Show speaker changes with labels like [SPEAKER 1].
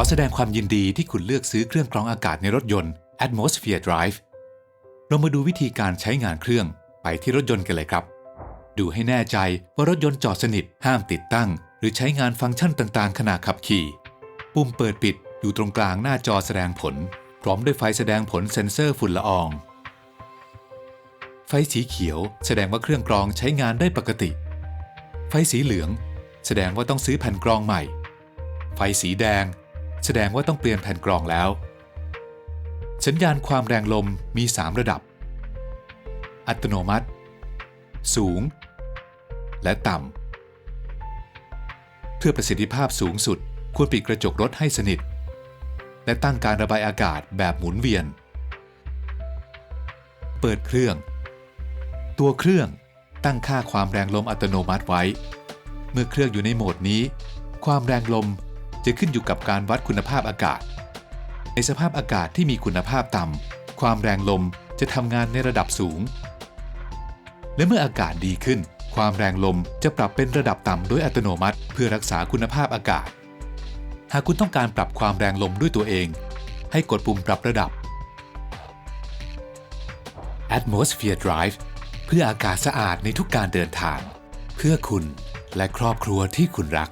[SPEAKER 1] อแสดงความยินดีที่คุณเลือกซื้อเครื่องกรองอากาศในรถยนต์ Atmosphere Drive เรามาดูวิธีการใช้งานเครื่องไปที่รถยนต์กันเลยครับ ดูให้แน่ใจว่ารถยนต์จอดสนิทห้ามติดตั้ง หรือใช้งานฟังก์ชันต่างๆ ขณะขับขี่ ปุ่มเปิดปิดอยู่ตรงกลางหน้าจอแสดงผล พร้อมด้วยไฟแสดงผลเซ็นเซอร์ฝุ่นละออง ไฟสีเขียว แสดงว่าเครื่องกรองใช้งานได้ปกติ ไฟสีเหลือง แสดงว่าต้องซื้อแผ่นกรองใหม่ ไฟสีแดง แสดงว่าต้องเปลี่ยนแผ่นกรองแล้ว สัญญาณความแรงลมมี 3 ระดับ อัตโนมัติ สูง และต่ำ เพื่อประสิทธิภาพสูงสุดควรปิดกระจกรถให้สนิท และตั้งการระบายอากาศแบบหมุนเวียน เปิดเครื่อง ตัวเครื่องตั้งค่าความแรงลมอัตโนมัติไว้ เมื่อเครื่องอยู่ในโหมดนี้ ความแรงลม จะขึ้นอยู่กับการวัดคุณภาพอากาศ ในสภาพอากาศที่มีคุณภาพต่ำ ความแรงลมจะทำงานในระดับสูง และเมื่ออากาศดีขึ้น ความแรงลมจะปรับเป็นระดับต่ำโดยอัตโนมัติ เพื่อรักษาคุณภาพอากาศ หากคุณต้องการปรับความแรงลมด้วยตัวเอง ให้กดปุ่มปรับระดับ Atmosphere Drive เพื่ออากาศสะอาดในทุกการเดินทาง เพื่อคุณและครอบครัวที่คุณรัก